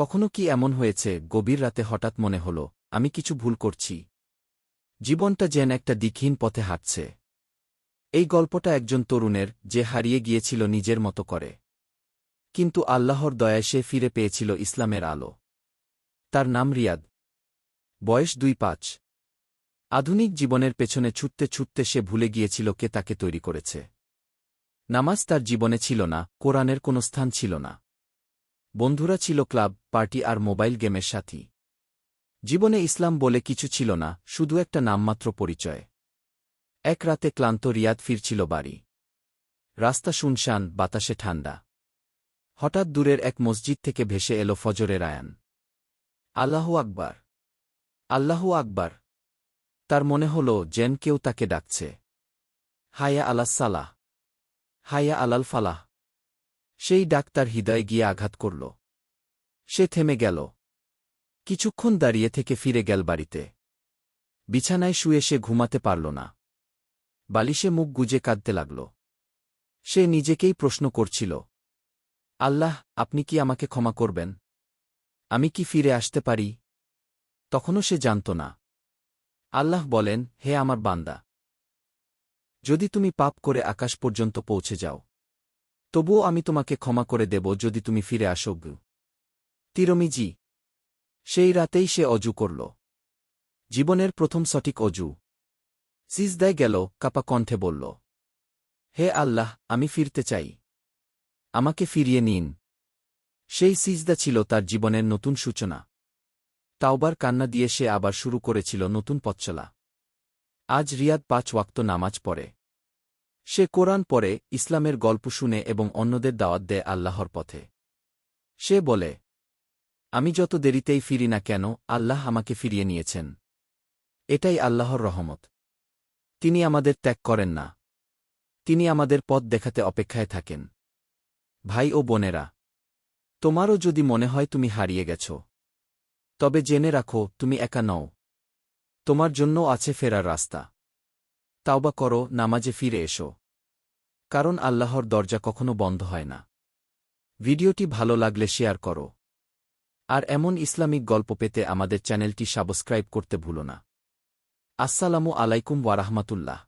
কখনো কি এমন হয়েছে, গভীর রাতে হঠাৎ মনে হল, আমি কিছু ভুল করছি। জীবনটা যেন একটা দিকহীন পথে হাঁটছে। এই গল্পটা একজন তরুণের, যে হারিয়ে গিয়েছিল নিজের মতো করে। কিন্তু আল্লাহর দয়ায় সে ফিরে পেয়েছিল ইসলামের আলো। তার নাম রিয়াদ। বয়স দুই পাঁচ। আধুনিক জীবনের পেছনে ছুটতে ছুটতে সে ভুলে গিয়েছিল কে তাকে তৈরি করেছে। নামাজ তার জীবনে ছিল না, কোরআনের কোনো স্থান ছিল না। বন্ধুরা ছিল ক্লাব, পার্টি আর মোবাইল গেমের সাথী। জীবনে ইসলাম বলে কিছু ছিল না, শুধু একটা নামমাত্র পরিচয়। এক রাতে ক্লান্ত রিয়াদ ফিরছিল বাড়ি। রাস্তা শুনশান, বাতাসে ঠান্ডা। হঠাৎ দূরের এক মসজিদ থেকে ভেসে এলো ফজরের আয়ান। আল্লাহু আকবার। আল্লাহু আকবার। তার মনে হল যেন কেউ তাকে ডাকছে। হায়া আলাস সালাহ। হায়া আলাল ফালাহ। সেই ডাক্তার হৃদয়ে গিয়ে আঘাত করল। সে থেমে গেল। কিছুক্ষণ দাঁড়িয়ে থেকে ফিরে গেল বাড়িতে। বিছানায় শুয়ে সে ঘুমাতে পারল না। বালিশে মুখ গুজে কাঁদতে লাগল। সে নিজেকেই প্রশ্ন করছিল, আল্লাহ, আপনি কি আমাকে ক্ষমা করবেন? আমি কি ফিরে আসতে পারি? তখনও সে জানত না। আল্লাহ বলেন, হে আমার বান্দা, যদি তুমি পাপ করে আকাশ পর্যন্ত পৌঁছে যাও তবুও আমি তোমাকে ক্ষমা করে দেব যদি তুমি ফিরে আসো তিরমিজি। সেই রাতেই সে অজু করল। জীবনের প্রথম সঠিক অজু। সিজদায় গেল, কাপা কণ্ঠে বলল, হে আল্লাহ, আমি ফিরতে চাই। আমাকে ফিরিয়ে নিন। সেই সিজদা ছিল তার জীবনের নতুন সূচনা। তাওবার কান্না দিয়ে সে আবার শুরু করেছিল নতুন পথচলা। আজ রিয়াদ পাঁচ ওয়াক্ত নামাজ পড়ে। সে কোরআন পরে ইসলামের গল্প শুনে এবং অন্যদের দাওয়াত দেয় আল্লাহর পথে। সে বলে, আমি যত দেরিতেই ফিরি না কেন, আল্লাহ আমাকে ফিরিয়ে নিয়েছেন। এটাই আল্লাহর রহমত। তিনি আমাদের ত্যাগ করেন না। তিনি আমাদের পথ দেখাতে অপেক্ষায় থাকেন। ভাই ও বোনেরা, তোমারও যদি মনে হয় তুমি হারিয়ে গেছ, তবে জেনে রাখো, তুমি একা নও। তোমার জন্য আছে ফেরার রাস্তা। তাওবা করো, নামাজে ফিরে এসো। কারণ আল্লাহর দরজা কখনো বন্ধ হয় না। ভিডিওটি ভালো লাগলে শেয়ার করো। আর এমন ইসলামিক গল্প পেতে আমাদের চ্যানেলটি সাবস্ক্রাইব করতে ভুলো না। আসসালামু আলাইকুম ওয়ারাহমাতুল্লাহ